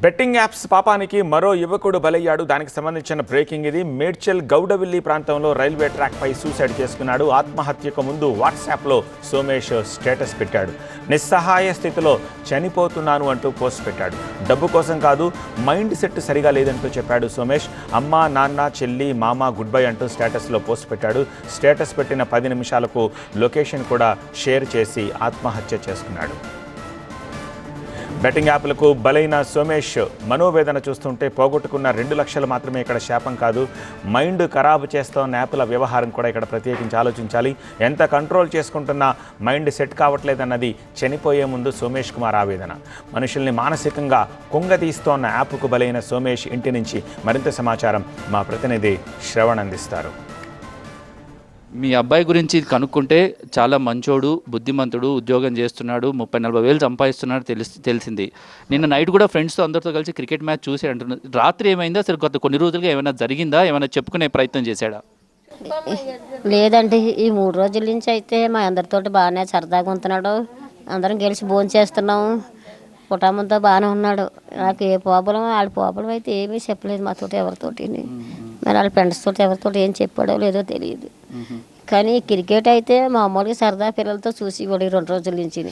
Betting apps పాపానికి మరో యువకుడు బలయ్యాడు. దానికి సంబంధించిన బ్రేకింగ్ ఇది. మేడ్చల్ గౌడవిల్లి ప్రాంతంలో రైల్వే ట్రాక్పై సూసైడ్ చేసుకున్నాడు. ఆత్మహత్యకు ముందు వాట్సాప్లో సోమేష్ స్టేటస్ పెట్టాడు. నిస్సహాయ స్థితిలో చనిపోతున్నాను అంటూ పోస్ట్ పెట్టాడు. డబ్బు కోసం కాదు మైండ్ సెట్ సరిగా లేదంటూ చెప్పాడు సోమేష్. అమ్మ నాన్న చెల్లి మామ గుడ్ బై అంటూ స్టేటస్లో పోస్ట్ పెట్టాడు. స్టేటస్ పెట్టిన పది నిమిషాలకు లొకేషన్ కూడా షేర్ చేసి ఆత్మహత్య చేసుకున్నాడు. బెట్టింగ్ యాప్లకు బలైన సోమేష్ మనోవేదన చూస్తుంటే పోగొట్టుకున్న రెండు లక్షలు మాత్రమే ఇక్కడ శాపం కాదు. మైండ్ ఖరాబు చేస్తోన్న యాప్ల వ్యవహారం కూడా ఇక్కడ ప్రత్యేకించి ఆలోచించాలి. ఎంత కంట్రోల్ చేసుకుంటున్నా మైండ్ సెట్ కావట్లేదన్నది చనిపోయే ముందు సోమేష్ కుమార్ ఆవేదన. మనుషుల్ని మానసికంగా కుంగతీస్తోన్న యాప్కు బలైన సోమేష్ ఇంటి నుంచి మరింత సమాచారం మా ప్రతినిధి శ్రవణ్ అందిస్తారు. మీ అబ్బాయి గురించి కనుక్కుంటే చాలా మంచోడు బుద్ధిమంతుడు ఉద్యోగం చేస్తున్నాడు ముప్పై నలభై వేలు సంపాదిస్తున్నాడు తెలిసి తెలిసింది. నిన్న నైట్ కూడా ఫ్రెండ్స్తో అందరితో కలిసి క్రికెట్ మ్యాచ్ చూసి అంటున్నారు రాత్రి ఏమైందా? అసలు గత కొన్ని రోజులుగా ఏమైనా జరిగిందా? ఏమైనా చెప్పుకునే ప్రయత్నం చేశాడా? లేదండి ఈ మూడు రోజుల నుంచి అయితే మా అందరితోటి బాగానే సరదాగా ఉంటున్నాడు. అందరం గెలిచి భోజనం చేస్తున్నాము కుటుంబంతో బాగానే ఉన్నాడు. నాకు ఏ ప్రాబ్లం వాళ్ళ ప్రాబ్లం అయితే ఏమీ చెప్పలేదు మాతోటి ఎవరితోటి మరి వాళ్ళ ఫ్రెండ్స్ తోటి ఎవరితోటి ఏం చెప్పాడో లేదో తెలియదు. కానీ క్రికెట్ అయితే మామూలుగా సరదా పిల్లలతో చూసేవాడు రెండు రోజుల నుంచి.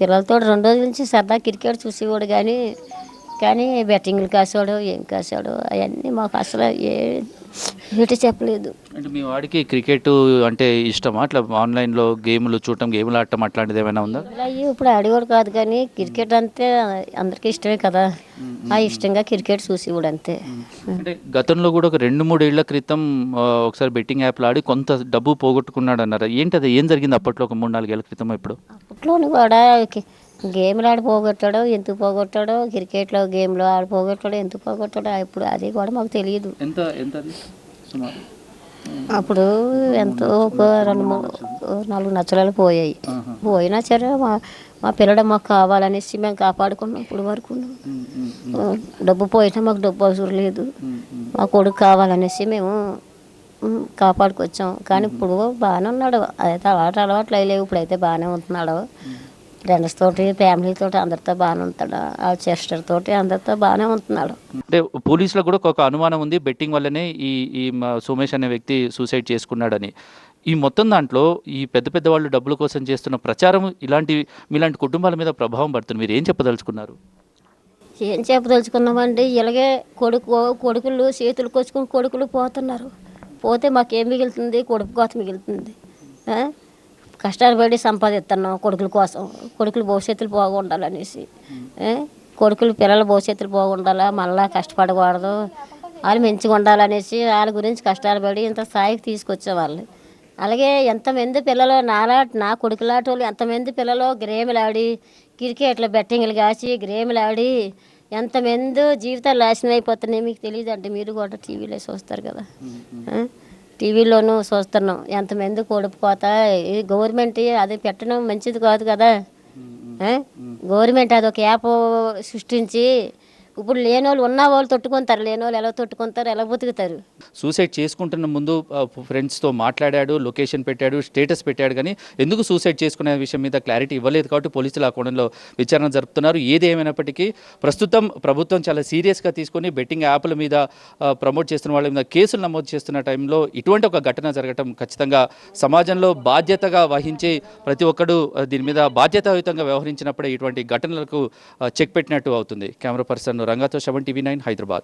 పిల్లలతో రెండు రోజుల నుంచి సరదా క్రికెట్ చూసేవాడు కానీ కానీ బెట్టింగ్లు కాసాడు ఏం కాసాడు అవన్నీ మాకు అసలు ఏ ఏటి చెప్పలేదు. అంటే మీ వాడికి క్రికెట్ అంటే ఇష్టమా? అట్లా ఆన్లైన్లో గేమ్లు చూడటం గేమ్లు ఆడటం అట్లాంటిది ఏమైనా ఉందా? అయ్యి ఇప్పుడు ఆడేవాడు కాదు కానీ క్రికెట్ అంతే అందరికీ ఇష్టమే కదా. ఆ ఇష్టంగా క్రికెట్ చూసేవాడు అంతే. అంటే గతంలో కూడా ఒక రెండు మూడు ఏళ్ళ క్రితం ఒకసారి బెట్టింగ్ యాప్లు ఆడి కొంత డబ్బు పోగొట్టుకున్నాడు అన్నారు ఏంటి అది ఏం జరిగింది అప్పట్లో ఒక మూడు నాలుగేళ్ళ క్రితం ఇప్పుడు? అప్పట్లోని కూడా గేమ్లు ఆడి పోగొట్టాడో ఎందుకు పోగొట్టాడో క్రికెట్లో గేమ్లో ఆడి పోగొట్టాడో ఎందుకు పోగొట్టాడో ఇప్పుడు అది కూడా మాకు తెలియదు అప్పుడు ఎంతో ఒక రెండు మూడు నాలుగు నచ్చలాలు పోయాయి. పోయినా సరే మా మా పిల్లడు మాకు కావాలనేసి మేము కాపాడుకున్నాం ఇప్పుడు వరకు డబ్బు పోయినా మాకు డబ్బు అవసరం లేదు. మా కొడుకు కావాలనేసి మేము కాపాడుకొచ్చాం. కానీ ఇప్పుడు బాగానే ఉన్నాడు. అయితే అలవాటు అలవాట్లు అయ్యలేవు ఇప్పుడైతే బాగానే ఉంటున్నాడు. ఫ్రెండ్స్ తోటి ఫ్యామిలీ తోటి అందరితో బాగానే ఉంటాడు. ఆ సిస్టర్ తోటి అందరితో బాగానే ఉంటున్నాడు. అంటే పోలీసులకు కూడా ఒక అనుమానం ఉంది. బెట్టింగ్ వల్లనే ఈ ఈ సోమేష్ అనే వ్యక్తి సూసైడ్ చేసుకున్నాడని. ఈ మొత్తం దాంట్లో ఈ పెద్ద పెద్ద వాళ్ళు డబ్బుల కోసం చేస్తున్న ప్రచారం ఇలాంటి మీలాంటి కుటుంబాల మీద ప్రభావం పడుతుంది. మీరు ఏం చెప్పదలుచుకున్నారు? ఏం చెప్పదలుచుకున్నామండి? ఇలాగే కొడుకు కొడుకులు చేతులు కొచ్చుకుని కొడుకులు పోతున్నారు. పోతే మాకేం మిగులుతుంది? కొడుకు కోసం మిగులుతుంది? కష్టాలు పడి సంపాదిస్తున్నాం కొడుకుల కోసం కొడుకులు భవిష్యత్తులు బాగుండాలనేసి? కొడుకులు పిల్లల భవిష్యత్తులు బాగుండాలా? మళ్ళా కష్టపడకూడదు. వాళ్ళు మంచిగా ఉండాలనేసి వాళ్ళ గురించి కష్టాలు పడి ఇంత స్థాయికి తీసుకొచ్చే వాళ్ళు. అలాగే ఎంతమంది పిల్లలు నాలా నా కొడుకులాంటి వాళ్ళు ఎంతమంది పిల్లలు గేమ్లు ఆడి క్రికెట్లో బెట్టింగ్లు కాసి గేమ్లు ఆడి ఎంతమంది జీవితాలు నాశనం అయిపోతున్నాయి మీకు తెలియదు అంటే మీరు కూడా టీవీలో చూస్తారు కదా? టీవీలోనూ చూస్తున్నాం. ఎంతమంది కొడుకుపోత ఈ గవర్నమెంట్ అది పెట్టడం మంచిది కాదు కదా? గవర్నమెంట్ అది ఒక యాప్ సృష్టించి ఇప్పుడు లేని వాళ్ళు ఉన్న వాళ్ళు తొట్టుకుంటారు లేని వాళ్ళు ఎలా తొట్టుకుంటారు ఎలా బతుకుతారు? సూసైడ్ చేసుకుంటున్న ముందు ఫ్రెండ్స్తో మాట్లాడాడు లొకేషన్ పెట్టాడు స్టేటస్ పెట్టాడు కానీ ఎందుకు సూసైడ్ చేసుకునే విషయం మీద క్లారిటీ ఇవ్వలేదు కాబట్టి పోలీసులు ఆ కోణంలో విచారణ జరుపుతున్నారు. ఏది ఏమైనప్పటికీ ప్రస్తుతం ప్రభుత్వం చాలా సీరియస్గా తీసుకొని బెట్టింగ్ యాప్ల మీద ప్రమోట్ చేస్తున్న వాళ్ళ మీద కేసులు నమోదు చేస్తున్న టైంలో ఇటువంటి ఒక ఘటన జరగటం ఖచ్చితంగా సమాజంలో బాధ్యతగా వహించి ప్రతి ఒక్కడు దీని మీద బాధ్యతాయుతంగా వ్యవహరించినప్పుడే ఇటువంటి ఘటనలకు చెక్ పెట్టినట్టు అవుతుంది. కెమెరా పర్సన్ रंगाचो सेवन टीवी नाइन हैदराबाद.